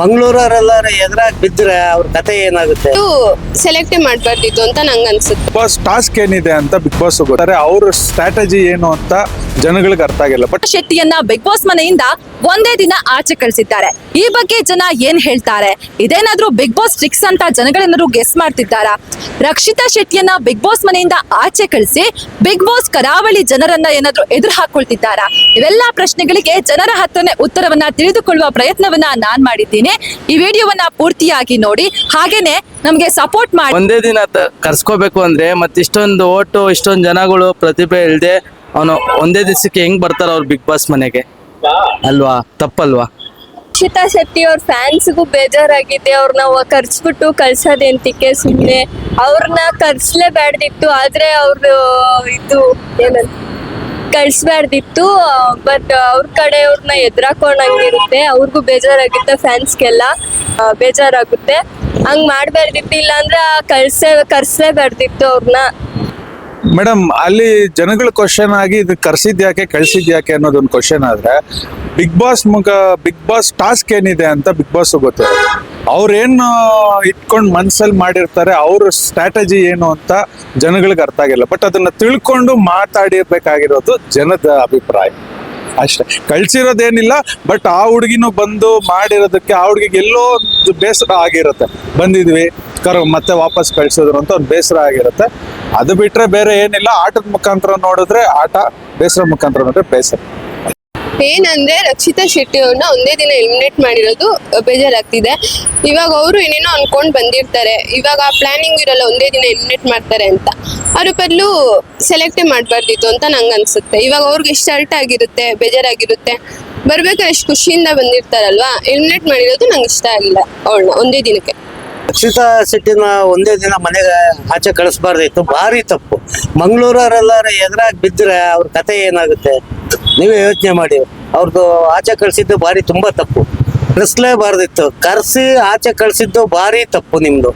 ಮಂಗಳೂರವರೆಲ್ಲರೂ ಎದುರಾಗಿ ಬಿದ್ದರೆ ಅವ್ರ ಕತೆ ಏನಾಗುತ್ತೆ? ಸೆಲೆಕ್ಟ್ ಮಾಡ್ಬಾರ್ದಿತ್ತು ಅಂತ ನಂಗೆ ಅನ್ಸುತ್ತೆ. ಬಿಗ್ ಬಾಸ್ ಟಾಸ್ಕ್ ಏನಿದೆ ಅಂತ ಬಿಗ್ ಬಾಸ್ ಗೊತ್ತಾರೆ. ಅವ್ರ ಸ್ಟ್ರಾಟಜಿ ಏನು ಅಂತ ಜನಗಳಿಗೆ ಅರ್ಥ ಆಗಿಲ್ಲ. ಬಟ್ ಶೆಟ್ಟಿಯನ್ನ ಬಿಗ್ ಬಾಸ್ ಮನೆಯಿಂದ ಒಂದೇ ದಿನ ಆಚೆ ಕಳಿಸಿದ್ದಾರೆ. ಈ ಬಗ್ಗೆ ಜನ ಏನ್ ಹೇಳ್ತಾರೆ? ಇದೇನಾದ್ರೂ ಬಿಗ್ ಬಾಸ್ ಟ್ರಿಕ್ಸ್ ಅಂತ ಜನಗಳೇನಾದ್ರು ಗೆಸ್ ಮಾಡ್ತಿದ್ದಾರಾ? ರಕ್ಷಿತಾ ಶೆಟ್ಟಿಯನ್ನ ಬಿಗ್ ಬಾಸ್ ಮನೆಯಿಂದ ಆಚೆ ಕಳಿಸಿ ಬಿಗ್ ಬಾಸ್ ಕರಾವಳಿ ಜನರನ್ನ ಏನಾದ್ರೂ ಎದುರು ಹಾಕೊಳ್ತಿದ್ದಾರಾ? ಇವೆಲ್ಲಾ ಪ್ರಶ್ನೆಗಳಿಗೆ ಜನರ ಹತ್ತನೇ ಉತ್ತರವನ್ನ ತಿಳಿದುಕೊಳ್ಳುವ ಪ್ರಯತ್ನವನ್ನ ನಾನ್ ಮಾಡಿದ್ದೀನಿ. ಈ ವಿಡಿಯೋವನ್ನ ಪೂರ್ತಿಯಾಗಿ ನೋಡಿ ಹಾಗೇನೆ ನಮ್ಗೆ ಸಪೋರ್ಟ್ ಮಾಡಿ. ಒಂದೇ ದಿನ ಕರ್ಸ್ಕೋಬೇಕು ಅಂದ್ರೆ ಮತ್ತಿಷ್ಟೊಂದು ಓಟು ಇಷ್ಟೊಂದು ಜನಗಳು ಪ್ರತಿಭೆ ಇಲ್ದೆ ಅವನು ಒಂದೇ ದಿವಸಕ್ಕೆ ಹೆಂಗ್ ಬರ್ತಾರ ಅವ್ರು ಬಿಗ್ ಬಾಸ್ ಮನೆಗೆ. ಅಲ್ವಾ? ತಪ್ಪಲ್ವಾ? ರಕ್ಷಿತಾ ಶೆಟ್ಟಿ ಅವ್ರ ಫ್ಯಾನ್ಸ್ಗೂ ಬೇಜಾರಾಗಿದೆ. ಅವ್ರನ್ನ ಕರ್ಸ್ಬಿಟ್ಟು ಕಳ್ಸೋದೇಂತಿಕೆ ಸುಮ್ಮನೆ ಅವ್ರನ್ನ ಕರ್ಸ್ಲೇಬೇಡ್ದಿತ್ತು ಆದ್ರೆ ಅವ್ರು ಇದು ಏನಂತ? ಕಳ್ಸ್ಬಾರ್ದಿತ್ತು ಬಟ್ ಅವ್ರ ಕಡೆಯವ್ರನ್ನ ಎದುರಾಕೊಂಡಂಗಿರುತ್ತೆ ಅವ್ರಿಗೂ ಬೇಜಾರಾಗುತ್ತೆ ಫ್ಯಾನ್ಸ್ಗೆಲ್ಲ ಬೇಜಾರಾಗುತ್ತೆ. ಹಂಗ್ ಮಾಡ್ಬಾರ್ದಿತ್ತು ಇಲ್ಲಾಂದ್ರೆ ಕಳ್ಸೇ ಕರ್ಸ್ಲೇಬಾರ್ದಿತ್ತು ಅವ್ರನ್ನ ಮೇಡಮ್, ಅಲ್ಲಿ ಜನಗಳ ಕ್ವಶನ್ ಆಗಿ ಇದು ಕರ್ಸಿದ್ ಯಾಕೆ, ಕಳ್ಸಿದ್ ಯಾಕೆ ಅನ್ನೋದೊಂದು ಕ್ವಶನ್ ಆದ್ರೆ ಬಿಗ್ ಬಾಸ್ ಮುಖ ಬಿಗ್ ಬಾಸ್ ಟಾಸ್ಕ್ ಏನಿದೆ ಅಂತ ಬಿಗ್ ಬಾಸ್ ಗೊತ್ತು. ಅವ್ರೇನು ಇಟ್ಕೊಂಡು ಮನ್ಸಲ್ಲಿ ಮಾಡಿರ್ತಾರೆ, ಅವ್ರ ಸ್ಟ್ರಾಟಜಿ ಏನು ಅಂತ ಜನಗಳಿಗೆ ಅರ್ಥ ಆಗಿಲ್ಲ. ಬಟ್ ಅದನ್ನ ತಿಳ್ಕೊಂಡು ಮಾತಾಡಿರ್ಬೇಕಾಗಿರೋದು ಜನದ ಅಭಿಪ್ರಾಯ. ಅಷ್ಟೇ. ಕಳ್ಸಿರೋದೇನಿಲ್ಲ ಬಟ್ ಆ ಹುಡುಗಿನೂ ಬಂದು ಮಾಡಿರೋದಕ್ಕೆ ಆ ಹುಡುಗಿಗೆ ಎಲ್ಲೋ ಬೇಸರ ಆಗಿರುತ್ತೆ. ಬಂದಿದ್ವಿ, ಕರ, ಮತ್ತೆ ವಾಪಸ್ ಕಳ್ಸಿದ್ರು ಅಂತ ಒಂದು ಬೇಸರ ಆಗಿರುತ್ತೆ. ಅದು ಬಿಟ್ರೆ ಬೇರೆ ಏನಿಲ್ಲ, ಆಟದ ಮುಖಾಂತರ ನೋಡಿದ್ರೆ ಆಟ, ಬೇಸರ ಮುಖಾಂತರ ನೋಡಿದ್ರೆ ಬೇಸರ. ಏನಂದ್ರೆ ರಕ್ಷಿತಾ ಶೆಟ್ಟಿ ಅವ್ರನ್ನ ಒಂದೇ ದಿನ ಎಲಿಮಿನೇಟ್ ಮಾಡಿರೋದು ಬೇಜಾರಾಗ್ತಿದೆ. ಇವಾಗ ಅವರು ಏನೇನೋ ಅನ್ಕೊಂಡ್ ಬಂದಿರ್ತಾರೆ. ಇವಾಗ ಪ್ಲಾನಿಂಗ್ ಇರಲ್ಲ, ಒಂದೇ ದಿನ ಎಲಿಮಿನೇಟ್ ಮಾಡ್ತಾರೆ ಅಂತ. ಅವ್ರ ಬದಲು ಸೆಲೆಕ್ಟೇ ಮಾಡಬಾರ್ದಿತ್ತು ಅಂತ ನಂಗೆ ಅನ್ಸುತ್ತೆ. ಇವಾಗ ಅವ್ರಿಗೆ ಎಷ್ಟು ಅರ್ಟ್ ಆಗಿರುತ್ತೆ, ಬೇಜಾರಾಗಿರುತ್ತೆ. ಬರ್ಬೇಕಾದ್ರೆ ಎಷ್ಟು ಖುಷಿಯಿಂದ ಬಂದಿರ್ತಾರಲ್ವಾ? ಎಲಿಮಿನೇಟ್ ಮಾಡಿರೋದು ನಂಗೆ ಇಷ್ಟ ಆಗಿಲ್ಲ ಅವಳನ್ನ ಒಂದೇ ದಿನಕ್ಕೆ. ರಕ್ಷಿತಾ ಶೆಟ್ಟಿನ ಒಂದೇ ದಿನ ಮನೆಗೆ ಆಚೆ ಕಳಿಸ್ಬಾರ್ದಿತ್ತು ಭಾರಿ ತಪ್ಪು. ಮಂಗಳೂರವರೆಲ್ಲರೂ ಎದುರಾಗಿ ಬಿದ್ದರೆ ಅವ್ರ ಕತೆ ಏನಾಗುತ್ತೆ? ನೀವೇ ಯೋಚನೆ ಮಾಡಿ. ಅವ್ರದ್ದು ಆಚೆ ಕಳಿಸಿದ್ದು ಭಾರಿ, ತುಂಬಾ ತಪ್ಪು. ಕಳಿಸ್ಲೇಬಾರ್ದಿತ್ತು ಕರ್ಸಿ ಆಚೆ ಕಳಿಸಿದ್ದು ಭಾರಿ ತಪ್ಪು ನಿಮ್ದು.